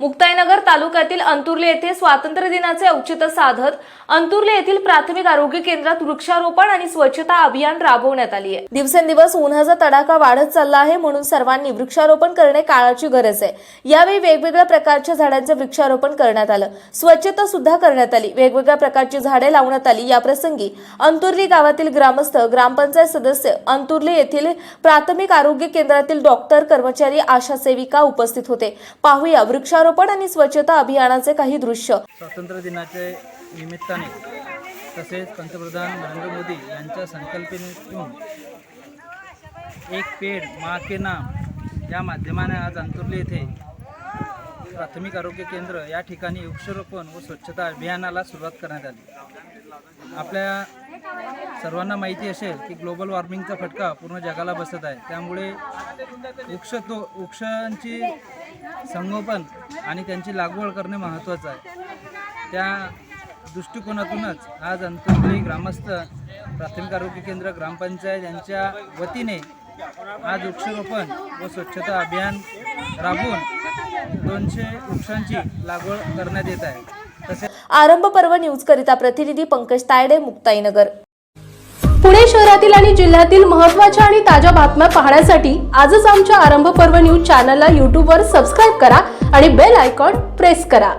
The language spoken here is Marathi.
मुक्ताईनगर तालुक्यातील अंतुर्ले येथे स्वातंत्र्य दिनाचे औचित्य साधत अंतुर्ले येथील प्राथमिक आरोग्य केंद्रात वृक्षारोपण आणि स्वच्छता अभियान राबवण्यात आली आहे. दिवसेंदिवस उन्हाचा तडाखा वाढत चालला आहे म्हणून सर्वांनी वृक्षारोपण करणे काळाची गरज आहे. यावेळी वेगवेगळ्या प्रकारच्या झाडांचे वृक्षारोपण करण्यात आलं. स्वच्छता सुद्धा करण्यात आली. वेगवेगळ्या प्रकारची झाडे लावण्यात आली. या प्रसंगी अंतुर्ली गावातील ग्रामस्थ ग्रामपंचायत सदस्य अंतुर्ले येथील प्राथमिक आरोग्य केंद्रातील डॉक्टर कर्मचारी आशा सेविका उपस्थित होते. पाहूया वृक्षारोपण आणि स्वच्छता अभियानाचे काही दृश्य. स्वातंत्र्य दिनाचे निमित्ताने तसेच पंतप्रधान नरेंद्र मोदी यांच्या संकल्पनेतून एक पेड मा के नाम या माध्यमाने आज अंतुर्ली येथे प्राथमिक आरोग्य केंद्र या ठिकाणी वृक्षारोपण व स्वच्छता अभियानाला सुरुवात करण्यात आली. आपल्या सर्वांना माहिती असेल की ग्लोबल वॉर्मिंगचा फटका पूर्ण जगाला बसत आहे. त्यामुळे वृक्ष तो वृक्षांची संगोपन आणि त्यांची लागवड करणे महत्त्वाचं आहे. त्या दृष्टिकोनातूनच आज अंतर्गत ग्रामस्थ प्राथमिक आरोग्य केंद्र ग्रामपंचायत यांच्या वतीने आज वृक्षारोपण व स्वच्छता अभियान राबवून दोनशे वृक्षांची लागवड करण्यात येत आहे. तसेच आरंभ पर्व न्यूज करिता प्रतिनिधी पंकज तायडे मुक्ताईनगर. पुणे शहरातील आणि जिल्ह्यातील महत्त्वाच्या आणि ताज्या बातम्या पाहण्यासाठी आजच आमच्या आरंभ पर्व न्यूज चॅनलला यूट्यूबवर सबस्क्राईब करा आणि बेल आयकॉन प्रेस करा.